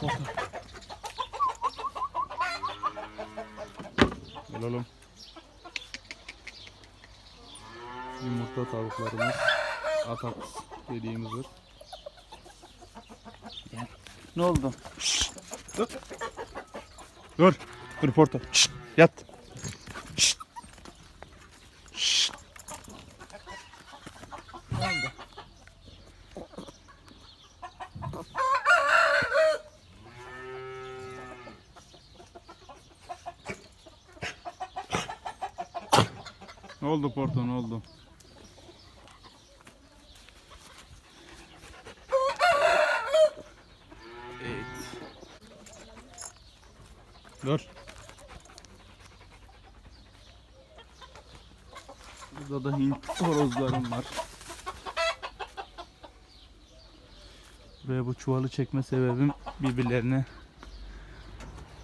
Porto. Gel oğlum. Yumurta tavuklarımız. Atak dediğimiz var. Gel. Ne oldu? Şşt. Dur. Dur. Dur Porto. Şşt. Yat. Oldu Porto ne oldu? Evet. Dur. Burada da Hint horozlarım var. Buraya bu çuvalı çekme sebebim birbirlerine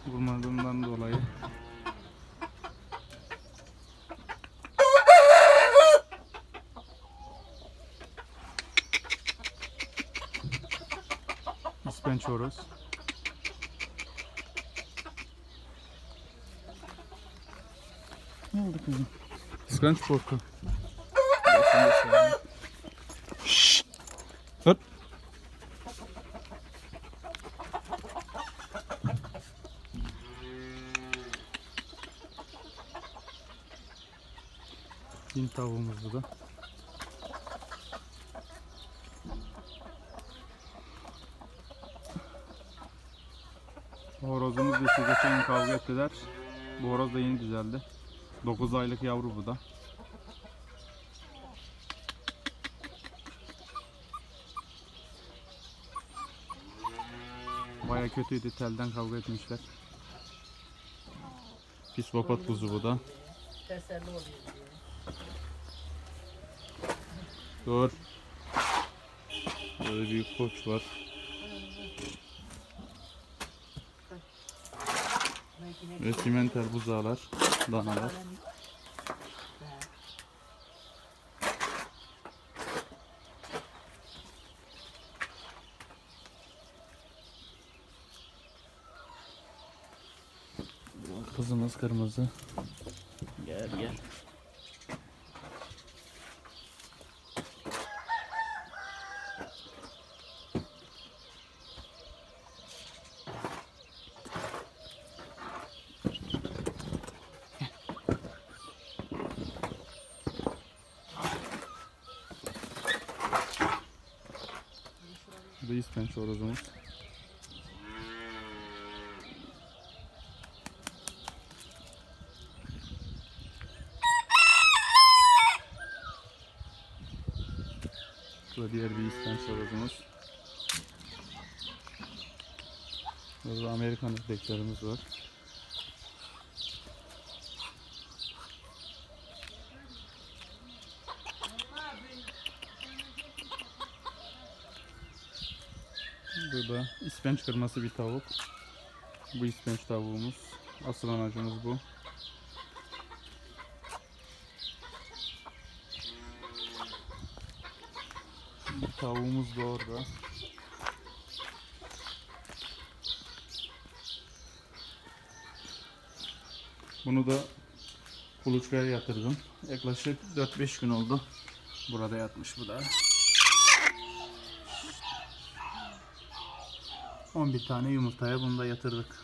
vurmadığından dolayı. Horoz. Ne oldu kızım? Kıskanç korku. Dur. Hint tavuğumuz bu da. Horozumuz dişi geçen gün kavga ettiler. Bu horoz da yeni düzeldi. 9 aylık yavru bu da. Baya kötüydü telden kavga etmişler. Psikopat kuzu bu da. Dur. Böyle büyük koç var. Ve simenter buzağlar, danalar. Kızımız kırmızı. 100 pençe horozumuz. Burada diğer bir 100 pençe horozumuz. Burada Amerikan ördeklerimiz var. Bu da ispenç kırması bir tavuk. Bu ispenç tavuğumuz. Asıl anacımız bu. Bir tavuğumuz da orada. Bunu da kuluçkaya yatırdım. Yaklaşık 4-5 gün oldu. Burada yatmış bu da. 11 tane yumurtaya bunu da yatırdık.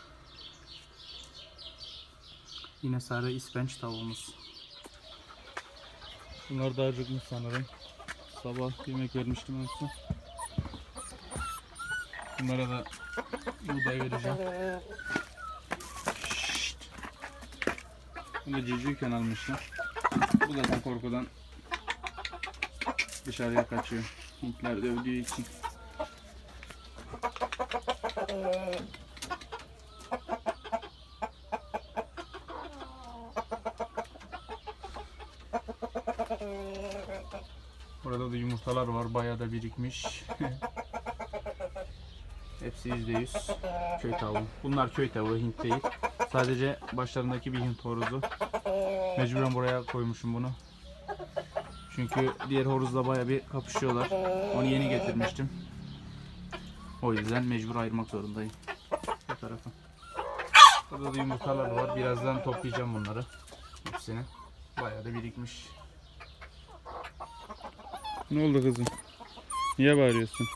Yine sarı ispenç tavuğumuz. Bunlar da acıkmış sanırım. Sabah yemek vermiştim son. Bunlara da buğday vereceğim. Şşt. Bunu da civcivken almışlar. Bu da korkudan dışarıya kaçıyor. Hintler dövdüğü için. Burada da yumurtalar var. Bayağı da birikmiş. Hepsi %100 köy tavuğu. Bunlar köy tavuğu, Hint değil. Sadece başlarındaki bir Hint horozu. Mecburen buraya koymuşum bunu. Çünkü diğer horozla bayağı bir kapışıyorlar. Onu yeni getirmiştim. O yüzden mecbur ayırmak zorundayım. tarafa. Burada da yumurtalar var. Birazdan toplayacağım bunları. Hepsini. Bayağı da birikmiş. Ne oldu kızım? Niye bağırıyorsun?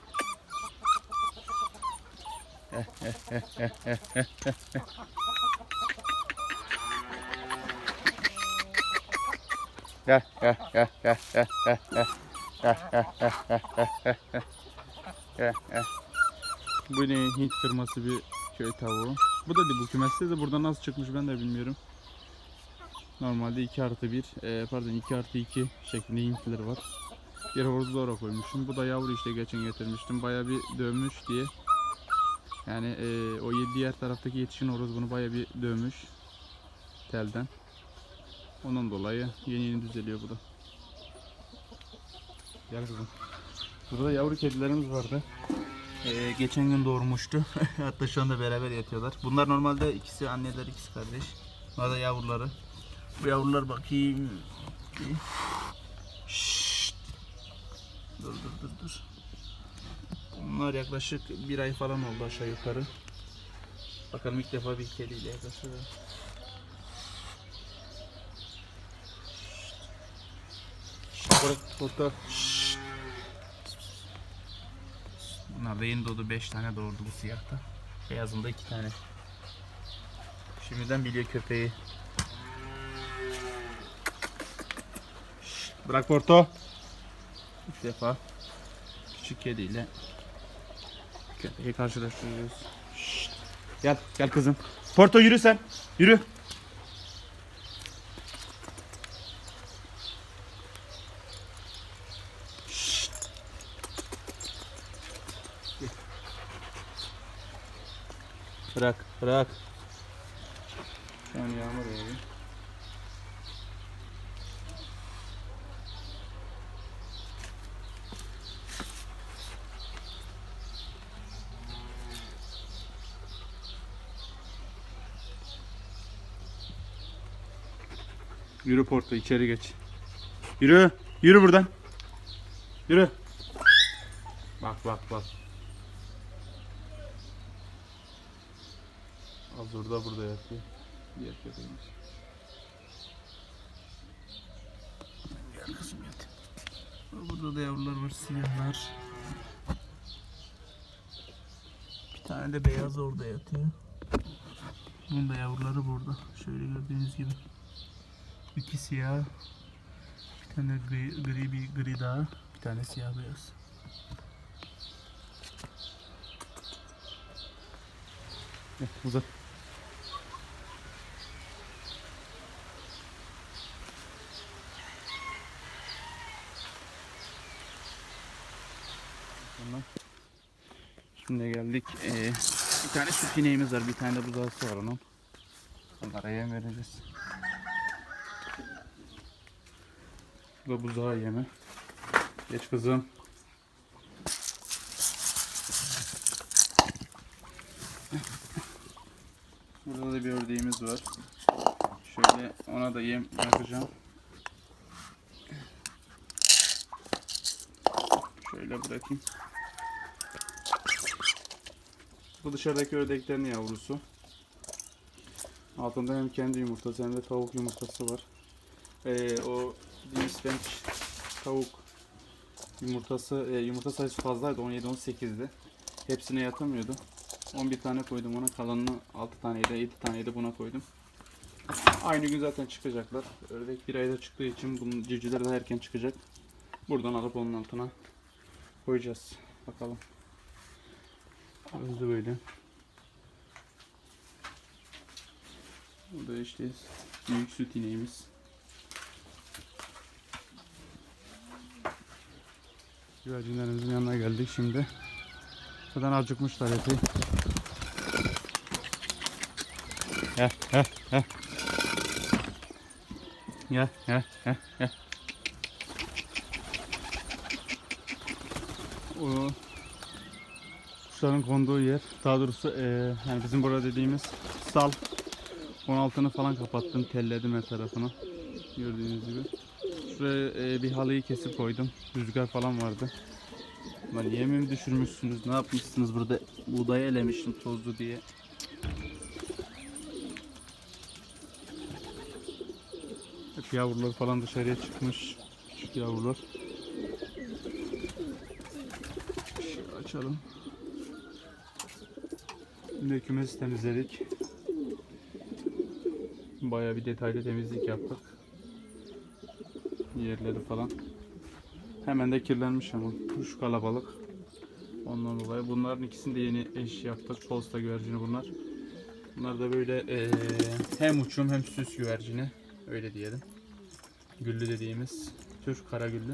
Gel gel gel gel gel gel gel. Gel gel gel gel gel gel gel. Gel gel. Bu ne Hint kırması bir köy tavuğu. Bu da değil bu kümeste de burada nasıl çıkmış ben de bilmiyorum. Normalde 2 artı 1 e, pardon 2 artı 2 şeklinde Hintliler var. Bir horozu da koymuşum. Bu da yavru işte geçen getirmiştim. Baya bir dövmüş diye. Yani e, o diğer taraftaki yetişkin horoz bunu baya bir dövmüş. Telden. Ondan dolayı yeni yeni düzeliyor bu da. Gel kızım. Burada yavru kedilerimiz vardı. Ee, geçen gün doğurmuştu. Hatta şu anda beraber yatıyorlar. Bunlar normalde ikisi anneler, ikisi kardeş. Bunlar da yavruları. Bu yavrular bakayım. Şşt. Dur dur dur dur. Bunlar yaklaşık bir ay falan oldu aşağı yukarı. Bakalım ilk defa bir kediyle yaklaşıyor. Şşt, foto. Şşt. Bunlar da yeni doğdu 5 tane doğurdu bu siyahta. Beyazında 2 tane. Şimdiden biliyor köpeği. Şşt, Bırak Porto. İlk defa küçük kediyle köpeği karşılaştırıyoruz. Şşt. Gel, gel kızım. Porto yürü sen. Yürü. Şşt. Bırak. Şu an yağmur yağıyor. Yürü Porto içeri geç. Yürü. Yürü buradan. Yürü. Bak bak bak. Az orada burada yatıyor. Diğer köpeğimiz. Gel kızım yat. Burada da yavrular var siyahlar. Bir tane de beyaz orada yatıyor. Bunun da yavruları burada. Şöyle gördüğünüz gibi. İki siyah. Bir tane gri, gri bir gri daha. Bir tane siyah beyaz. Uzat. Tamam. Şimdi geldik. Ee, bir tane süt ineğimiz var. Bir tane de buzağısı var onun. Onlara yem vereceğiz. Bu da buzağı yemi. Geç kızım. Burada da bir ördeğimiz var. Şöyle ona da yem bırakacağım. Şöyle bırakayım. Bu dışarıdaki ördeklerin yavrusu. Altında hem kendi yumurtası hem de tavuk yumurtası var. Ee, o Dinspenç tavuk yumurtası e, yumurta sayısı fazlaydı 17-18'di. Hepsine yatamıyordu. 11 tane koydum ona kalanını 6 taneyi de 7 taneyi de buna koydum. Aynı gün zaten çıkacaklar. Ördek bir ayda çıktığı için bunun civcivler de erken çıkacak. Buradan alıp onun altına koyacağız. Bakalım. Özde böyle. Bu da işte büyük süt ineğimiz. Güvercinlerimizin yanına geldik şimdi. Zaten acıkmışlar epey. Gel, gel, gel. Gel, gel, gel, gel. O kuşların konduğu yer, daha doğrusu eee, yani bizim burada dediğimiz sal. 16'ını falan kapattım, telledim her tarafını. Gördüğünüz gibi. Şuraya e, bir halıyı kesip koydum. Rüzgar falan vardı. Lan yemi mi düşürmüşsünüz? Ne yapmışsınız burada? Buğdayı elemiştim tozlu diye. Hep yavrular falan dışarıya çıkmış. Küçük yavrular. Şöyle açalım. Şimdi kümesi temizledik. Bayağı bir detaylı temizlik yaptık. Yerleri falan. Hemen de kirlenmiş ama kuş kalabalık. Ondan dolayı bunların ikisini de yeni eş yaptık. Posta güvercini bunlar. Bunlar da böyle eee, hem uçum hem süs güvercini. Öyle diyelim. Güllü dediğimiz tür kara güllü.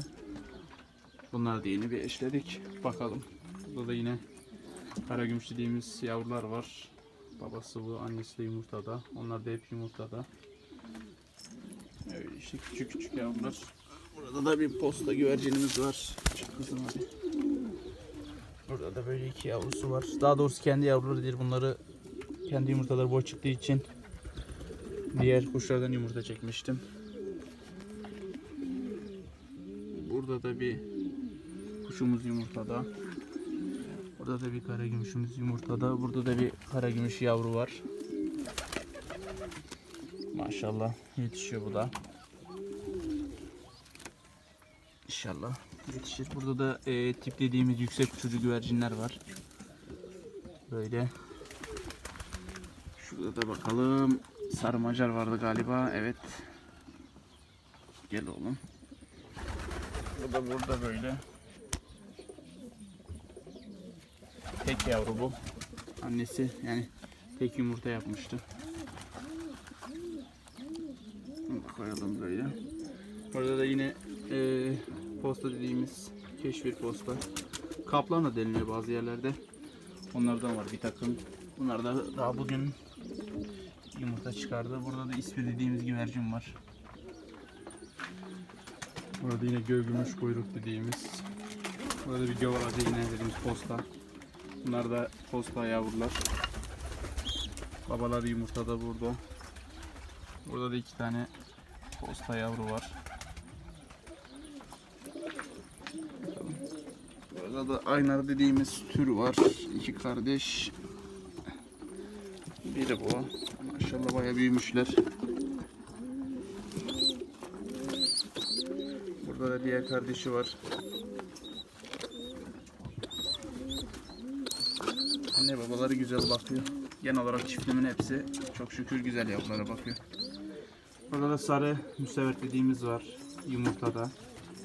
Bunlar da yeni bir eşledik. Bakalım. Burada da yine kara gümüş dediğimiz yavrular var. Babası bu, annesi de yumurtada. Onlar da hep yumurtada. Öyle işte küçük küçük yavrular. Burada da bir posta güvercinimiz var. Çık kızım hadi. Burada da böyle iki yavrusu var. Daha doğrusu kendi yavruları değil. Bunları kendi yumurtaları boş çıktığı için diğer kuşlardan yumurta çekmiştim. Burada da bir kuşumuz yumurtada. Burada da bir kara gümüşümüz yumurtada. Burada da bir kara gümüş yavru var. Maşallah yetişiyor bu da. İnşallah yetişir. Burada da e, tip dediğimiz yüksek uçucu güvercinler var. Böyle. Şurada da bakalım. Sarmacar vardı galiba. Evet. Gel oğlum. Bu da burada böyle. Tek yavru bu. Annesi yani tek yumurta yapmıştı. Bunu koyalım böyle. Burada da yine e, posta dediğimiz keşfir posta. Kaplan da deniliyor bazı yerlerde. Onlardan var bir takım. Bunlar da daha bugün yumurta çıkardı. Burada da ismi dediğimiz güvercin var. Burada yine gövgümüş kuyruk dediğimiz. Burada bir gövaracı yine dediğimiz posta. Bunlar da posta yavrular. Babaları yumurtada burada. Burada da iki tane posta yavru var. Burada da aynar dediğimiz tür var. İki kardeş. Biri bu. Maşallah bayağı büyümüşler. Burada da diğer kardeşi var. Anne babaları güzel bakıyor. Genel olarak çiftimin hepsi çok şükür güzel yavrulara bakıyor. Burada da sarı müsevet dediğimiz var yumurtada.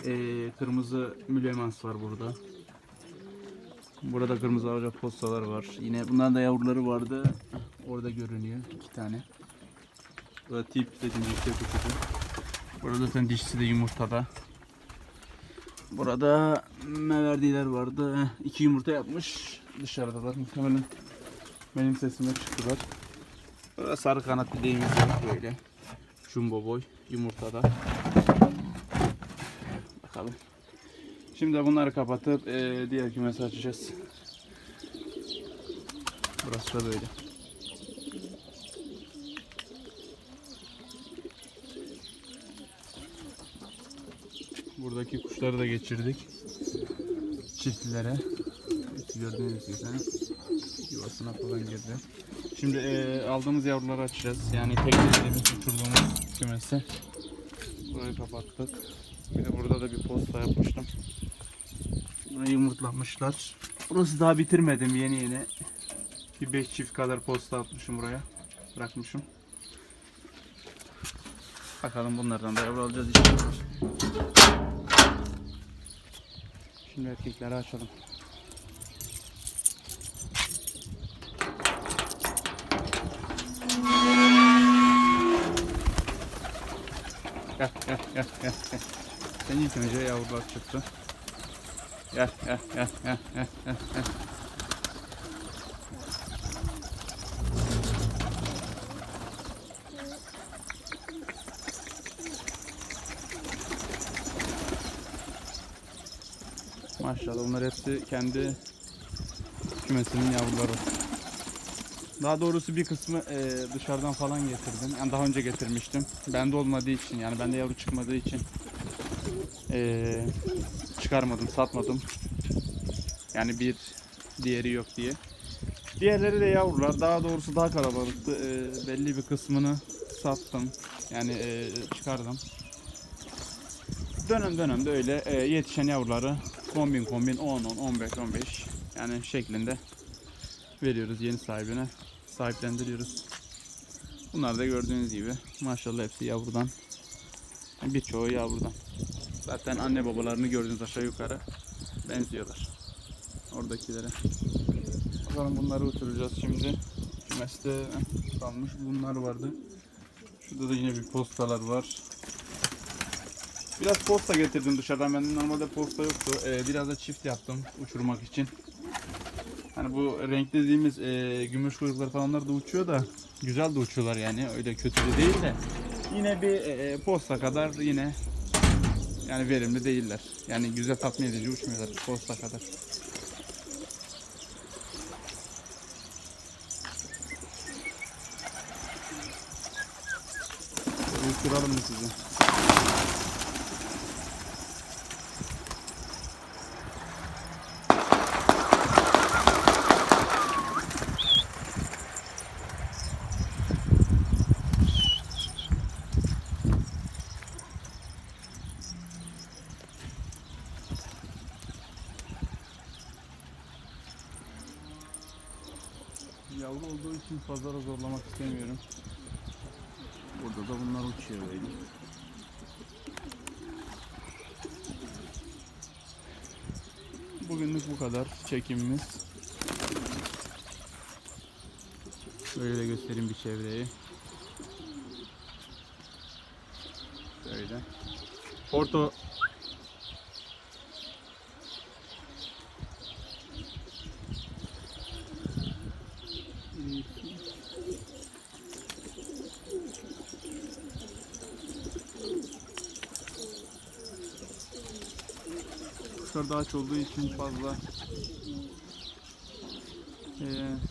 Ee, kırmızı mülemans var burada. Burada kırmızı alaca postalar var. Yine bunların da yavruları vardı. Orada görünüyor iki tane. Burada tip dediğimiz uçucu. Burada zaten dişisi de yumurtada. Burada meverdiler vardı. Heh, iki yumurta yapmış. Dışarıdalar. Muhtemelen benim sesime çıktılar. Burada sarı kanat dediğimiz böyle. Jumbo boy yumurtada. Bakalım. Şimdi bunları kapatıp eee, diğer kümesi açacağız. Burası da böyle. Buradaki kuşları da geçirdik. Çiftlere. İşte gördüğünüz gibi yuvasına falan girdi. Şimdi eee, aldığımız yavruları açacağız. Yani teknelerimiz uçurduğumuz kümesi. Burayı kapattık. Bir de burada da bir posta yapmıştım. Burayı yumurtlamışlar. Burası daha bitirmedim yeni yeni. Bir 5 çift kadar posta atmışım buraya. Bırakmışım. Bakalım bunlardan da yavru alacağız inşallah. Şimdi erkekleri açalım. Gel gel gel gel. gel. Sen ilk önce yavrular çıktı. Gel gel gel gel gel gel. Maşallah onlar hepsi kendi kümesinin yavruları. Daha doğrusu bir kısmı e, dışarıdan falan getirdim. Yani daha önce getirmiştim. Bende olmadığı için yani bende yavru çıkmadığı için e, çıkarmadım, satmadım. Yani bir diğeri yok diye. Diğerleri de yavrular. Daha doğrusu daha kalabalıktı. Ee, belli bir kısmını sattım. Yani e, çıkardım. Dönem dönem de öyle e, yetişen yavruları kombin kombin 10 10 15 15 yani şeklinde veriyoruz yeni sahibine. Sahiplendiriyoruz. Bunlar da gördüğünüz gibi maşallah hepsi yavrudan. Birçoğu yavrudan. Zaten anne babalarını gördüğünüz aşağı yukarı benziyorlar. Oradakilere. O zaman bunları uçuracağız şimdi. Kümeste kalmış bunlar vardı. Şurada da yine bir postalar var. Biraz posta getirdim dışarıdan. Ben normalde posta yoktu. Ee, biraz da çift yaptım uçurmak için. Hani bu renk dediğimiz e, gümüş kuyruklar falanlar da uçuyor da güzel de uçuyorlar yani. Öyle kötü de değil de. Yine bir e, posta kadar yine yani verimli değiller. Yani güzel tatmin edici uçmuyorlar posta kadar. Uçuralım mı sizi? Yavru olduğu için fazla zorlamak istemiyorum. Burada da bunlar uçuyor böyle. Bugünlük bu kadar çekimimiz. Böyle de göstereyim bir çevreyi. Böyle. Porto Kuşlar daha aç olduğu için fazla eee,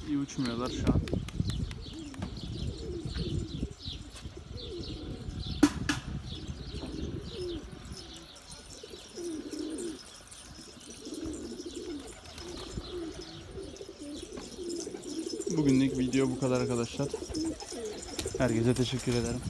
iyi uçmuyorlar şu an. Bugünlük video bu kadar arkadaşlar. Herkese teşekkür ederim.